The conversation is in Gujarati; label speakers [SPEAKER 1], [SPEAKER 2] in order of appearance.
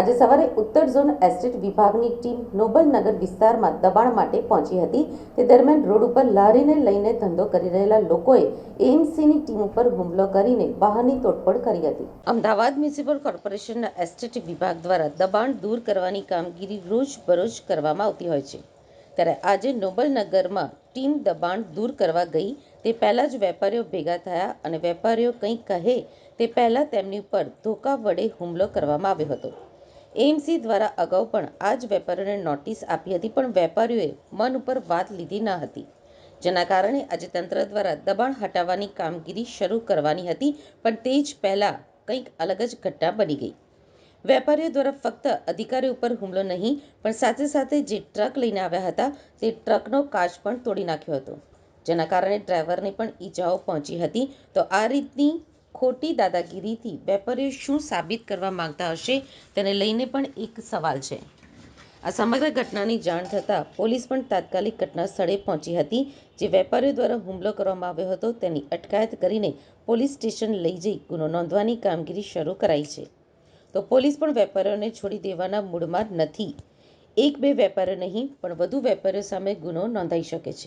[SPEAKER 1] આજે સવારે ઉત્તર ઝોન એસ્ટેટ વિભાગની ટીમ નોબલનગર વિસ્તારમાં દબાણ માટે પહોંચી હતી. તે દરમિયાન રોડ ઉપર લારીને લઈને ધંધો કરી રહેલા લોકોએ એએમસીની ટીમ ઉપર હુમલો કરીને વાહનની તોડફોડ કરી હતી. અમદાવાદ મ્યુનિસિપલ કોર્પોરેશનના એસ્ટેટ વિભાગ દ્વારા દબાણ દૂર કરવાની કામગીરી રોજબરોજ કરવામાં આવતી હોય છે. ત્યારે આજે નોબલનગરમાં ટીમ દબાણ દૂર કરવા ગઈ. તે પહેલાં જ વેપારીઓ ભેગા થયા અને વેપારીઓ કંઈ કહે તે પહેલાં તેમની ઉપર ધોકા વડે હુમલો કરવામાં આવ્યો હતો. એએમસી દ્વારા અગાઉ પણ આ જ વેપારીઓને નોટિસ આપી હતી, પણ વેપારીઓએ મન ઉપર વાત લીધી ન હતી. જેના કારણે આજે તંત્ર દ્વારા દબાણ હટાવવાની કામગીરી શરૂ કરવાની હતી, પણ તે જ પહેલાં કંઈક અલગ જ ઘટના બની ગઈ. વેપારીઓ દ્વારા ફક્ત અધિકારીઓ ઉપર હુમલો નહીં, પણ સાથે સાથે જે ટ્રક લઈને આવ્યા હતા, તે ટ્રકનો કાચ પણ તોડી નાખ્યો હતો. જેના કારણે ડ્રાઈવરને પણ ઈજાઓ પહોંચી હતી. તો આ રીતની ખોટી દાદાગીરીથી વેપારીઓ શું સાબિત કરવા માંગતા હશે તેને લઈને પણ એક સવાલ છે. આ સમગ્ર ઘટનાની જાણ થતાં પોલીસ પણ તાત્કાલિક ઘટના સ્થળે પહોંચી હતી, જે વેપારીઓ દ્વારા હુમલો કરવામાં આવ્યો હતો. તેની અટકાયત કરીને પોલીસ સ્ટેશન લઈ જઈ ગુનો નોંધવાની કામગીરી શરૂ કરાઈ છે. તો પોલીસ પણ વેપારીઓને છોડી દેવાના મૂડમાં નથી. એક બે વેપારીઓ નહીં, પણ વધુ વેપારીઓ સામે ગુનો નોંધાઈ શકે છે.